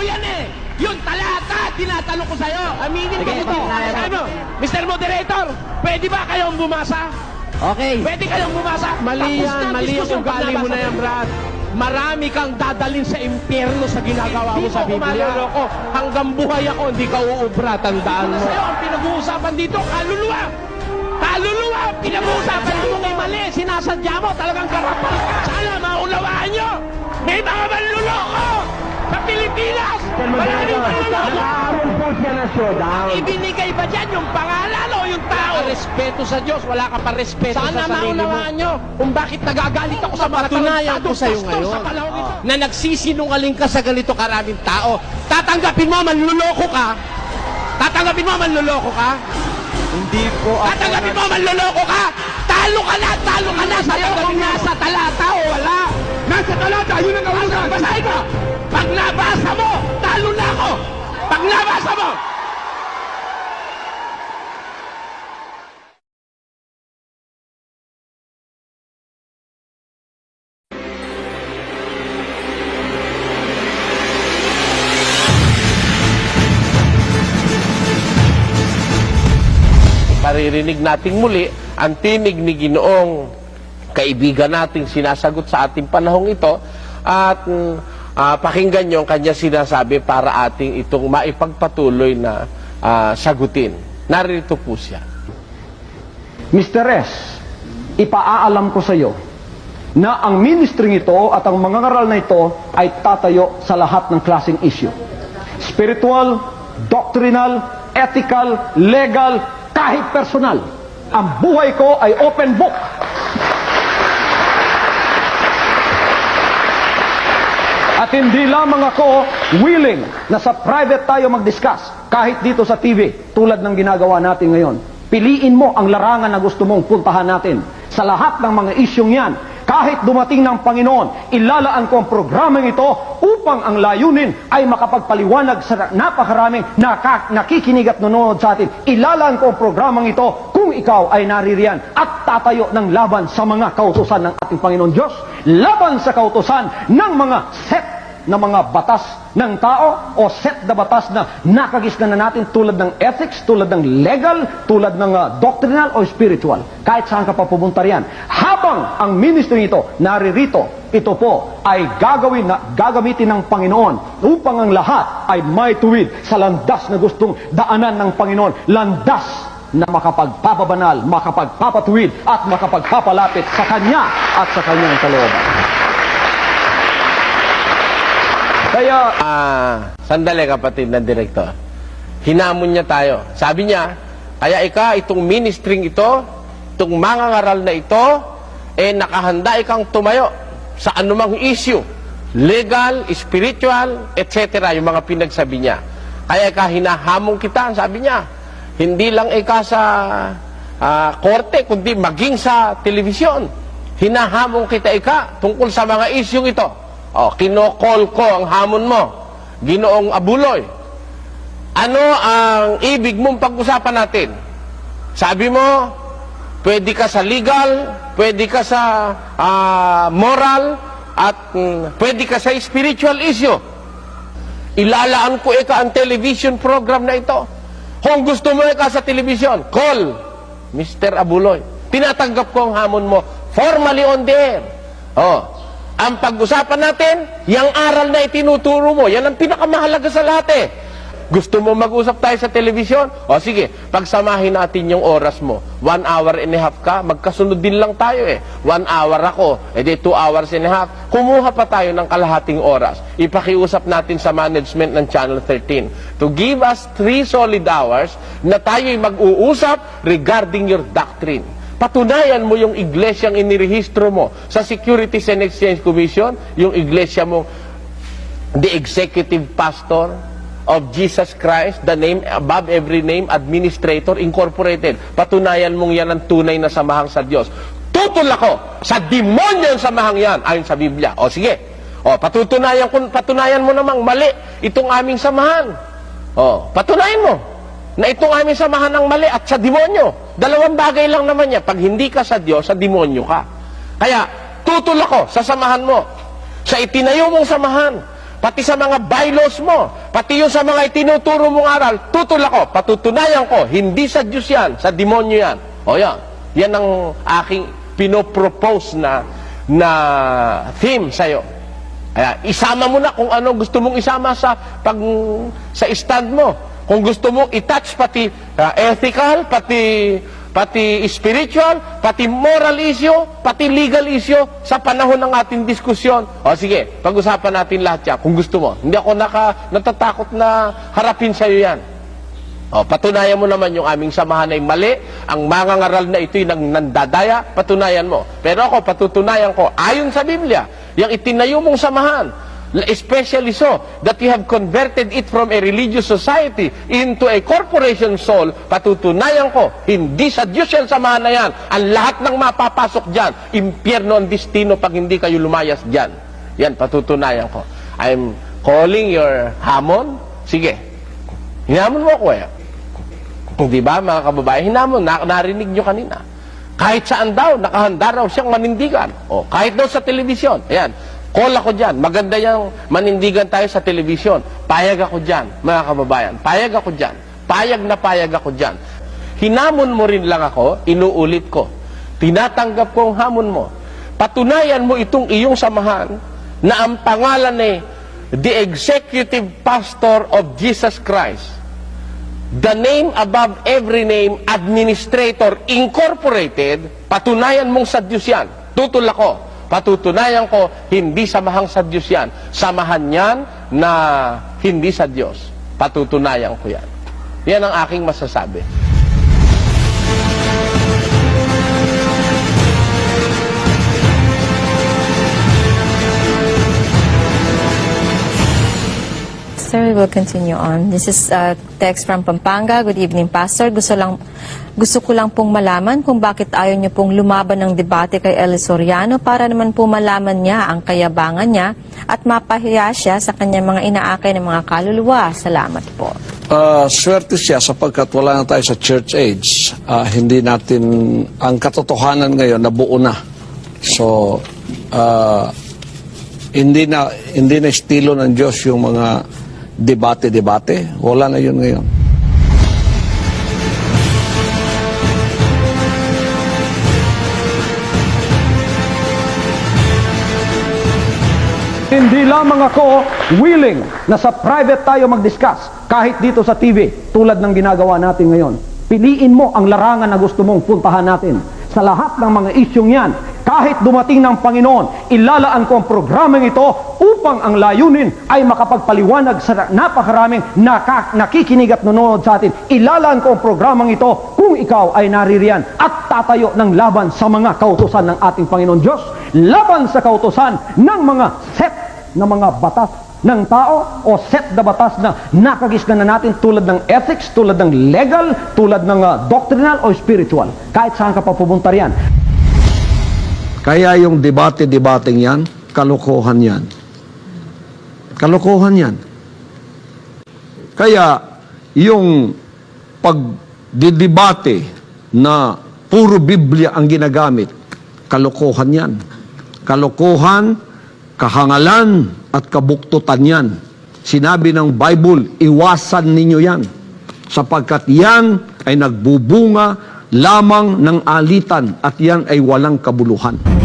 mo yan eh! Yung talata, tinatanong ko sa'yo. Aminin mo Sige, ito. mo. Sabi mo, Mr. Moderator, pwede ba kayong bumasa? Okay. Pwede kayong bumasa? Mali Tapos yan, na, mali yung diskusyon pag ugali mo nabasa na yan. Brad. Marami kang dadalhin sa impyerno sa ginagawa mo Hindi sa Biblia. kumaloloko. Hanggang buhay ako, hindi ka uubra, tandaan Ano mo. sa'yo, ang pinag-uusapan dito, kaluluwa. Kaluluwa, ang pinag-uusapan mo may mali. Sinasadya mo, talagang karapal ka. Sana maunawaan nyo. May mga manluloko sa Pilipinas. Maraming manluloko. Nag-aaral po siya ng showdown. Ibinigay ba dyan yung pangalan o yung tao? Respeto sa Diyos, wala ka pa respeto Sana sa sarili mo. maunawaan nyo kung bakit nagagalit ako sa mga Patunayan ko ngayon sa panahon ito. na nagsisinungaling ka sa ganito karaming tao. Tatanggapin mo, manluloko ka. Tatanggapin mo, manluloko ka. Hindi po ako Tatanggapin mo, manloloko ka! Talo ka na! Talo ka na! Sa'yo kung nasa talata o wala! Nasa talata, yun ang kahulugan. Basahin mo! Pag nabasa mo, talo na ako! Pag nabasa mo! Paririnig nating muli ang tinig ni Ginoong kaibigan nating sinasagot sa ating panahong ito at ah, pakinggan niyo ang kanya sinasabi para ating itong maipagpatuloy na ah, sagutin. Narito po siya. Mr. S, ipaaalam ko sa iyo na ang ministry ito at ang mga ngaral na ito ay tatayo sa lahat ng klaseng issue. Spiritual, doctrinal, ethical, legal, kahit personal. Ang buhay ko ay open book. At hindi lamang ako willing na sa private tayo mag-discuss kahit dito sa TV tulad ng ginagawa natin ngayon. Piliin mo ang larangan na gusto mong puntahan natin. Sa lahat ng mga isyong yan, kahit dumating ng Panginoon, ilalaan ko ang programang ito upang ang layunin ay makapagpaliwanag sa napakaraming naka, nakikinig at nanonood sa atin. Ilalaan ko ang programang ito kung ikaw ay naririyan at tatayo ng laban sa mga kautusan ng ating Panginoon Diyos, laban sa kautusan ng mga set na mga batas ng tao o set na batas na nakagisnan na natin tulad ng ethics, tulad ng legal, tulad ng ah, doctrinal o spiritual. Kahit saan ka pa pupunta riyan. Habang ang ministry ito naririto, ito po ay gagawin na gagamitin ng Panginoon upang ang lahat ay may tuwid sa landas na gustong daanan ng Panginoon. Landas na makapagpapabanal, makapagpapatuwid at makapagpapalapit sa Kanya at sa Kanyang kalooban. Kaya Ah, sandali kapatid ng direktor. Hinamon niya tayo. Sabi niya, kaya ika itong ministering ito, itong mga ngaral na ito, eh nakahanda ikang tumayo sa anumang issue. Legal, spiritual, etc. Yung mga pinagsabi niya. Kaya ika hinahamon kita, sabi niya. Hindi lang ika sa ah, korte, kundi maging sa telebisyon. Hinahamon kita ika tungkol sa mga issue ito. O, kinokol ko ang hamon mo. Ginoong Abuloy. Ano ang ibig mong pag-usapan natin? Sabi mo, pwede ka sa legal, pwede ka sa ah, moral, at mm, pwede ka sa spiritual issue. Ilalaan ko ika ang television program na ito. Kung gusto mo ika sa television, call Mr. Abuloy. Tinatanggap ko ang hamon mo formally on the air. Oh, ang pag-usapan natin, yung aral na itinuturo mo, yan ang pinakamahalaga sa lahat eh. Gusto mo mag-usap tayo sa telebisyon? O sige, pagsamahin natin yung oras mo. One hour and a half ka, magkasunod din lang tayo eh. One hour ako, edi two hours and a half. Kumuha pa tayo ng kalahating oras. Ipakiusap natin sa management ng Channel 13 to give us three solid hours na tayo'y mag-uusap regarding your doctrine. Patunayan mo yung iglesyang inirehistro mo sa Securities and Exchange Commission, yung iglesia mo, the executive pastor of Jesus Christ, the name above every name, Administrator Incorporated. Patunayan mong yan ang tunay na samahang sa Diyos. Tutol ako sa demonyo ang samahang yan, ayon sa Biblia. O sige, o, patutunayan, ko- patunayan mo namang mali itong aming samahan. O, patunayan mo na itong aming samahan ng mali at sa demonyo. Dalawang bagay lang naman niya. Pag hindi ka sa Diyos, sa demonyo ka. Kaya, tutol ako sa samahan mo. sa itinayo mong samahan, pati sa mga bylaws mo, pati yung sa mga itinuturo mong aral, tutol ako, patutunayan ko, hindi sa Diyos yan, sa demonyo yan. O yan, yan ang aking pinopropose na, na theme sa'yo. Kaya isama mo na kung ano gusto mong isama sa pag sa stand mo. Kung gusto mong i-touch pati uh, ethical, pati pati spiritual, pati moral issue, pati legal issue sa panahon ng ating diskusyon. O sige, pag-usapan natin lahat yan kung gusto mo. Hindi ako naka, natatakot na harapin sa iyo yan. O, patunayan mo naman yung aming samahan ay mali, ang mga ngaral na ito'y nang nandadaya, patunayan mo. Pero ako, patutunayan ko, ayon sa Biblia, yung itinayo mong samahan, especially so, that you have converted it from a religious society into a corporation soul, patutunayan ko, hindi sa Diyos yan samahan na yan. Ang lahat ng mapapasok dyan, impyerno ang destino pag hindi kayo lumayas dyan. Yan, patutunayan ko. I'm calling your hamon. Sige, hinamon mo ako eh. Di ba, mga kababayan, hinamon, na, narinig nyo kanina. Kahit saan daw, nakahanda raw siyang manindigan. O, kahit daw sa telebisyon. Ayan, call ako dyan. Maganda yung manindigan tayo sa telebisyon. Payag ako dyan, mga kababayan. Payag ako dyan. Payag na payag ako dyan. Hinamon mo rin lang ako, inuulit ko. Tinatanggap ko ang hamon mo. Patunayan mo itong iyong samahan na ang pangalan ni the Executive Pastor of Jesus Christ the name above every name, Administrator Incorporated, patunayan mong sa Diyos yan. Tutol ako. Patutunayan ko, hindi samahang sa Diyos yan. Samahan yan na hindi sa Diyos. Patutunayan ko yan. Yan ang aking masasabi. Will continue on. This is a text from Pampanga. Good evening, Pastor. Gusto lang gusto ko lang pong malaman kung bakit ayaw niyo pong lumaban ng debate kay El Soriano para naman po malaman niya ang kayabangan niya at mapahiya siya sa kanyang mga inaakay ng mga kaluluwa. Salamat po. Ah, swerte siya sapagkat wala na tayo sa church age. Ah, hindi natin, ang katotohanan ngayon nabuo na. So, ah, hindi na hindi na estilo ng Diyos yung mga debate-debate. Wala na yun ngayon. Hindi lamang ako willing na sa private tayo mag-discuss kahit dito sa TV tulad ng ginagawa natin ngayon. Piliin mo ang larangan na gusto mong puntahan natin. Sa lahat ng mga isyong yan, kahit dumating ng Panginoon, ilalaan ko ang programang ito upang ang layunin ay makapagpaliwanag sa napakaraming naka, nakikinig at nanonood sa atin. Ilalaan ko ang programang ito kung ikaw ay naririyan at tatayo ng laban sa mga kautosan ng ating Panginoon Diyos, laban sa kautosan ng mga set na mga batas ng tao o set na batas na nakagisnan na natin tulad ng ethics, tulad ng legal, tulad ng ah, doctrinal o spiritual. Kahit saan ka pa pupunta riyan. Kaya yung debate-debating yan, kalokohan yan. Kalokohan yan. Kaya yung pagdidebate na puro Biblia ang ginagamit, kalokohan yan. Kalokohan, kahangalan, at kabuktutan yan. Sinabi ng Bible, iwasan ninyo yan. Sapagkat yan ay nagbubunga lamang ng alitan at yan ay walang kabuluhan.